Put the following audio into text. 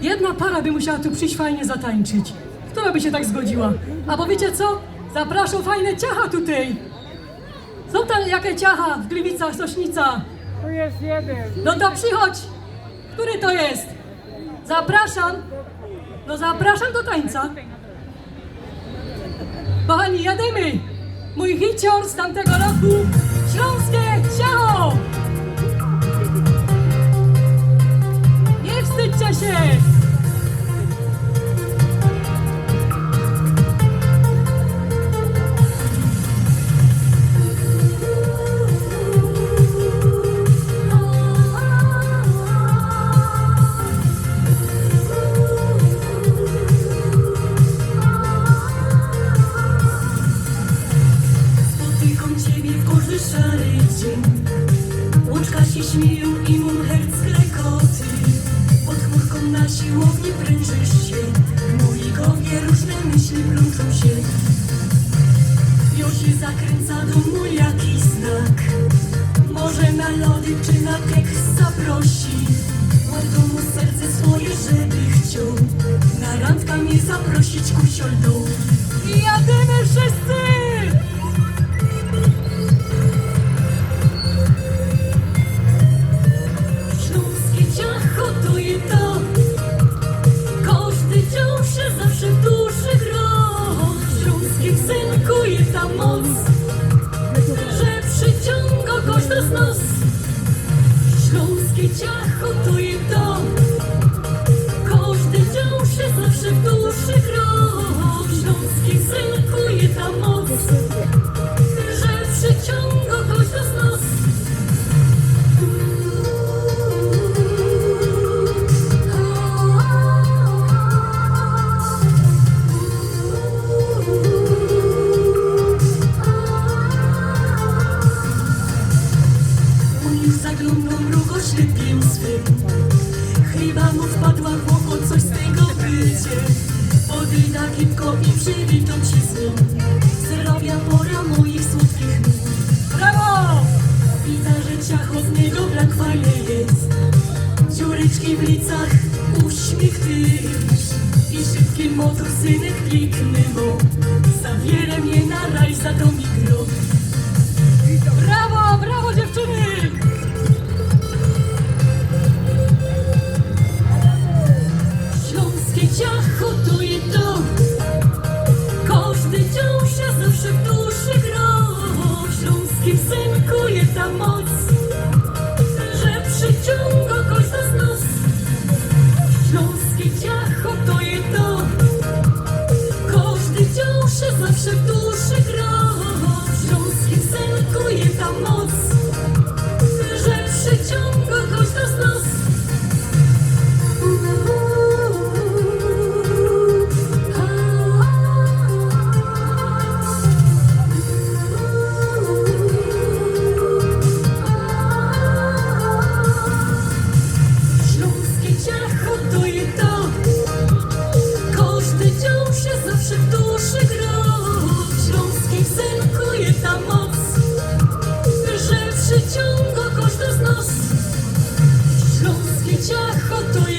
Jedna para by musiała tu przyjść fajnie zatańczyć. Która by się tak zgodziła? A bo wiecie co? Zapraszam fajne ciacha tutaj. Są tam jakie ciacha w Gliwicach, Sośnica? Tu jest jeden. No to przychodź. Który to jest? Zapraszam. No zapraszam do tańca. Kochani, jademy. Mój hicior z tamtego roku. Śląskie Się śmieją i mój herc klekoty Pod chmurką na siłowni prężysz się. Mojej głowie różne myśli plączą się. Już się zakręca do mój jakiś znak. Może na lody czy na tekst zaprosi. Ładą mu serce swoje, żeby chciał. Na randka mnie zaprosić kusioldą I jadymy synku je ta moc Że przyciąga każdy z nas Zaglądał mrugoślepiem swym. Chyba mu wpadła w oko coś z tego bycie Podejda kipko i przywitam się z nim. Pora moich słodkich nóg Brawo. Widzę, że ciacho z niego brak fajny jest. Dziureczki w licach, uśmiech tyż I szybki motor synek piękny mo. Zabierę mnie na raj za dom i grób Brawo, brawo очах готує.